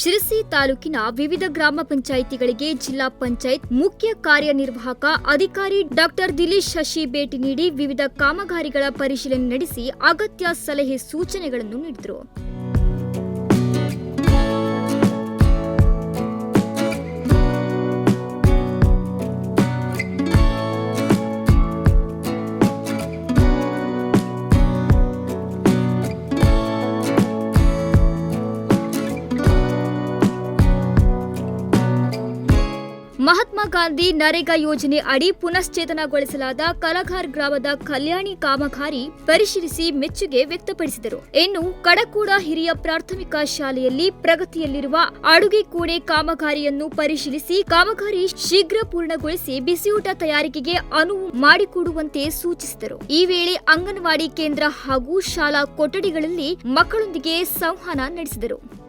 ಶಿರಸಿ ತಾಲೂಕಿನ ವಿವಿಧ ಗ್ರಾಮ ಪಂಚಾಯಿತಿಗಳಿಗೆ ಜಿಲ್ಲಾ ಪಂಚಾಯತ್ ಮುಖ್ಯ ಕಾರ್ಯನಿರ್ವಾಹಕ ಅಧಿಕಾರಿ ಡಾಕ್ಟರ್ ದಿಲೀಶ್ ಶಶಿ ಭೇಟಿ ನೀಡಿ ವಿವಿಧ ಕಾಮಗಾರಿಗಳ ಪರಿಶೀಲನೆ ನಡೆಸಿ ಅಗತ್ಯ ಸಲಹೆ ಸೂಚನೆಗಳನ್ನು ನೀಡಿದರು. ಮಹಾತ್ಮ ಗಾಂಧಿ ನರೇಗಾ ಯೋಜನೆ ಅಡಿ ಪುನಶ್ಚೇತನಗೊಳಿಸಲಾದ ಕಲಘಾರ್ ಗ್ರಾಮದ ಕಲ್ಯಾಣಿ ಕಾಮಗಾರಿ ಪರಿಶೀಲಿಸಿ ಮೆಚ್ಚುಗೆ ವ್ಯಕ್ತಪಡಿಸಿದರು. ಇನ್ನು ಕಡಕೂಡ ಹಿರಿಯ ಪ್ರಾಥಮಿಕ ಶಾಲೆಯಲ್ಲಿ ಪ್ರಗತಿಯಲ್ಲಿರುವ ಅಡುಗೆ ಕೋಣೆ ಕಾಮಗಾರಿಯನ್ನು ಪರಿಶೀಲಿಸಿ ಕಾಮಗಾರಿ ಶೀಘ್ರ ಪೂರ್ಣಗೊಳಿಸಿ ಬಿಸಿಯೂಟ ತಯಾರಿಕೆಗೆ ಅನುವು ಮಾಡಿಕೊಡುವಂತೆ ಸೂಚಿಸಿದರು. ಈ ವೇಳೆ ಅಂಗನವಾಡಿ ಕೇಂದ್ರ ಹಾಗೂ ಶಾಲಾ ಕೊಠಡಿಗಳಲ್ಲಿ ಮಕ್ಕಳೊಂದಿಗೆ ಸಂವಹನ ನಡೆಸಿದರು.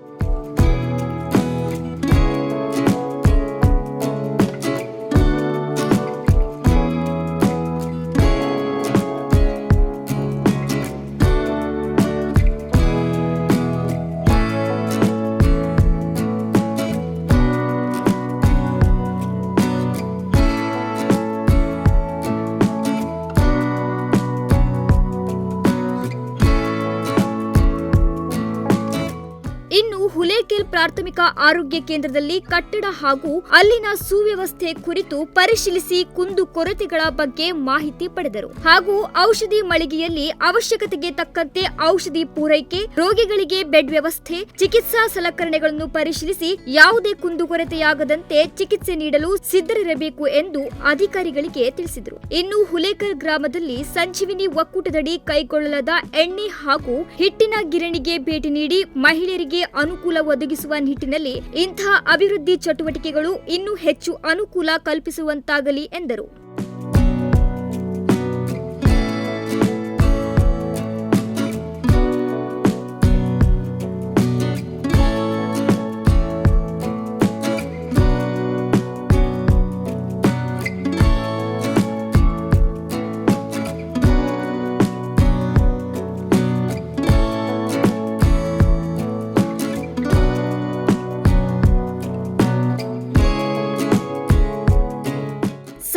ಇನ್ನು ಪ್ರಾಥಮಿಕ ಆರೋಗ್ಯ ಕೇಂದ್ರದಲ್ಲಿ ಕಟ್ಟಡ ಹಾಗೂ ಅಲ್ಲಿನ ಸುವ್ಯವಸ್ಥೆ ಕುರಿತು ಪರಿಶೀಲಿಸಿ ಕುಂದು ಕೊರತೆಗಳ ಬಗ್ಗೆ ಮಾಹಿತಿ ಪಡೆದರು. ಹಾಗೂ ಔಷಧಿ ಮಳಿಗೆಯಲ್ಲಿ ಅವಶ್ಯಕತೆಗೆ ತಕ್ಕಂತೆ ಔಷಧಿ ಪೂರೈಕೆ, ರೋಗಿಗಳಿಗೆ ಬೆಡ್ ವ್ಯವಸ್ಥೆ, ಚಿಕಿತ್ಸಾ ಸಲಕರಣೆಗಳನ್ನು ಪರಿಶೀಲಿಸಿ ಯಾವುದೇ ಕುಂದುಕೊರತೆಯಾಗದಂತೆ ಚಿಕಿತ್ಸೆ ನೀಡಲು ಸಿದ್ಧರಿರಬೇಕು ಎಂದು ಅಧಿಕಾರಿಗಳಿಗೆ ತಿಳಿಸಿದರು. ಇನ್ನು ಹುಲೇಕರ್ ಗ್ರಾಮದಲ್ಲಿ ಸಂಜೀವಿನಿ ಒಕ್ಕೂಟದಡಿ ಕೈಗೊಳ್ಳಲಾದ ಎಣ್ಣೆ ಹಾಗೂ ಹಿಟ್ಟಿನ ಗಿರಣಿಗೆ ಭೇಟಿ ನೀಡಿ ಮಹಿಳೆಯರಿಗೆ ಅನುಕೂಲ ಒದಗಿಸುವ ನಿಟ್ಟಿನಲ್ಲಿ ಇಂತಹ ಅಭಿವೃದ್ಧಿ ಚಟುವಟಿಕೆಗಳು ಇನ್ನೂ ಹೆಚ್ಚು ಅನುಕೂಲ ಕಲ್ಪಿಸುವಂತಾಗಲಿ ಎಂದರು.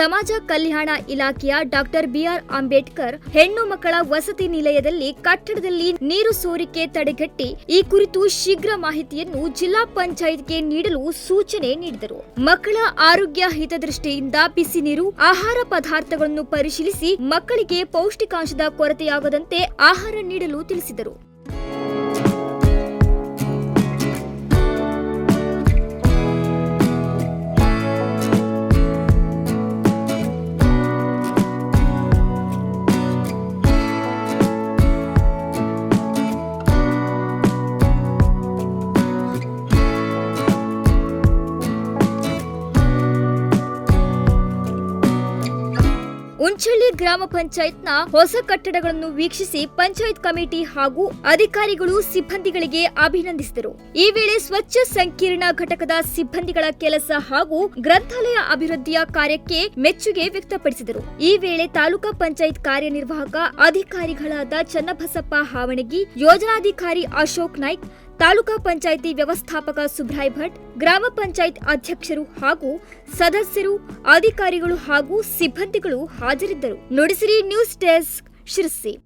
ಸಮಾಜ ಕಲ್ಯಾಣ ಇಲಾಖೆಯ ಡಾಕ್ಟರ್ ಬಿಆರ್ ಅಂಬೇಡ್ಕರ್ ಹೆಣ್ಣು ಮಕ್ಕಳ ವಸತಿ ನಿಲಯದಲ್ಲಿ ಕಟ್ಟಡದಲ್ಲಿ ನೀರು ಸೋರಿಕೆ ತಡೆಗಟ್ಟಿ ಈ ಕುರಿತು ಶೀಘ್ರ ಮಾಹಿತಿಯನ್ನು ಜಿಲ್ಲಾ ಪಂಚಾಯತ್ಗೆ ನೀಡಲು ಸೂಚನೆ ನೀಡಿದರು. ಮಕ್ಕಳ ಆರೋಗ್ಯ ಹಿತದೃಷ್ಟಿಯಿಂದ ಬಿಸಿ ನೀರು, ಆಹಾರ ಪದಾರ್ಥಗಳನ್ನು ಪರಿಶೀಲಿಸಿ ಮಕ್ಕಳಿಗೆ ಪೌಷ್ಟಿಕಾಂಶದ ಕೊರತೆಯಾಗದಂತೆ ಆಹಾರ ನೀಡಲು ತಿಳಿಸಿದರು. ಉಂಚಳ್ಳಿ ಗ್ರಾಮ ಪಂಚಾಯತ್ನ ಹೊಸ ಕಟ್ಟಡಗಳನ್ನು ವೀಕ್ಷಿಸಿ ಪಂಚಾಯತ್ ಕಮಿಟಿ ಹಾಗೂ ಅಧಿಕಾರಿಗಳು ಸಿಬ್ಬಂದಿಗಳಿಗೆ ಅಭಿನಂದಿಸಿದರು. ಈ ವೇಳೆ ಸ್ವಚ್ಛ ಸಂಕೀರ್ಣ ಘಟಕದ ಸಿಬ್ಬಂದಿಗಳ ಕೆಲಸ ಹಾಗೂ ಗ್ರಂಥಾಲಯ ಅಭಿವೃದ್ಧಿಯ ಕಾರ್ಯಕ್ಕೆ ಮೆಚ್ಚುಗೆ ವ್ಯಕ್ತಪಡಿಸಿದರು. ಈ ವೇಳೆ ತಾಲೂಕಾ ಪಂಚಾಯತ್ ಕಾರ್ಯನಿರ್ವಾಹಕ ಅಧಿಕಾರಿಗಳಾದ ಚನ್ನಬಸಪ್ಪ ಹಾವಣಗಿ, ಯೋಜನಾಧಿಕಾರಿ ಅಶೋಕ್ ನಾಯ್ಕ್ ತಾಲೂಕಾ ಪಂಚಾಯಿತಿ ವ್ಯವಸ್ಥಾಪಕ ಸುಬ್ರಾಯ್ ಭಟ್, ಗ್ರಾಮ ಪಂಚಾಯತ್ ಅಧ್ಯಕ್ಷರು ಹಾಗೂ ಸದಸ್ಯರು, ಅಧಿಕಾರಿಗಳು ಹಾಗೂ ಸಿಬ್ಬಂದಿಗಳು ಹಾಜರಿದ್ದರು. Nudisiri news desk Sirsi.